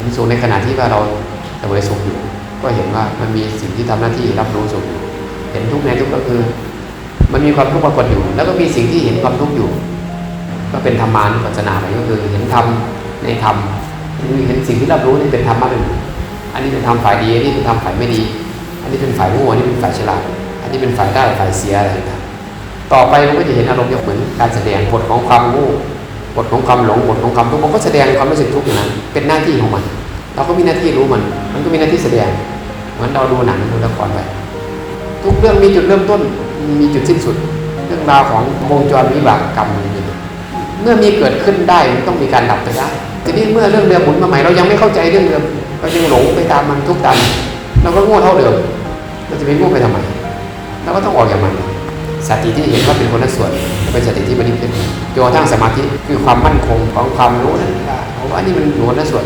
เห็นสุขในขณะที่ว่าเราเสวยสุขอยู่ ก็เห็นว่ามันมีสิ่งที่ทำหน้าที่รับรู้สุขอยู่เห็นทุกข์ในทุกข์ก็คือ มันมีความทุกข์ปรากฏอยู่ แล้วก็มีสิ่งที่เห็นความทุกข์อยู่ ก็เป็นธรรมานุปัสสนาไปก็คือเห็นธรรมในธรรมเห็นสิ่งที่รับรู้นี่เป็นธรรมะเป็นอันนี้เป็นธรรมฝ่ายดีอันนี้เป็นธรรมฝ่ายไม่ดี อันนี้เป็นฝ่ายโง่อันนี้เป็นฝ่ายฉลาดอันนี้เป็นฝ่ายได้ฝ่ายเสียอะไรต่างต่อไปมันก็จะเห็นอารมณ์เหมือนการแสดงบทของความโง่ บทของความหลงบทของความทุกข์มันก็แสดงความรู้สึกทุกข์อย่างนั้นเป็นหน้าที่ของมัน เราก็มีหน้าที่รู้มัน มันก็มีหน้าที่แสดงเหมือนเราดูหนังดูละครไปทุกเรื่องมีจุดเริ่มต้นมีจุดสิ้นสุด เรื่องราวของวงจรวิบากกรรมมันมีเมื่อมีเกิดขึ้นได้มันต้องมีการดับไปได้ทีนี้เมื่อเรื่องเรือหมุนมาใหม่เรายังไม่เข้าใจเรื่องเรือเรายังหลงไปตามมันทุกตันเราก็โง่เท่าเดิม เราจะไปโง่ไปทำไม สติที่เห็นว่าเป็นคนละส่วนเป็นสติที่มันนิ่งขึ้นจนกระทั่งสมาธิคือความมั่นคงของความรู้นั้นได้เพราะว่าอันนี้มันอยู่คนละส่วน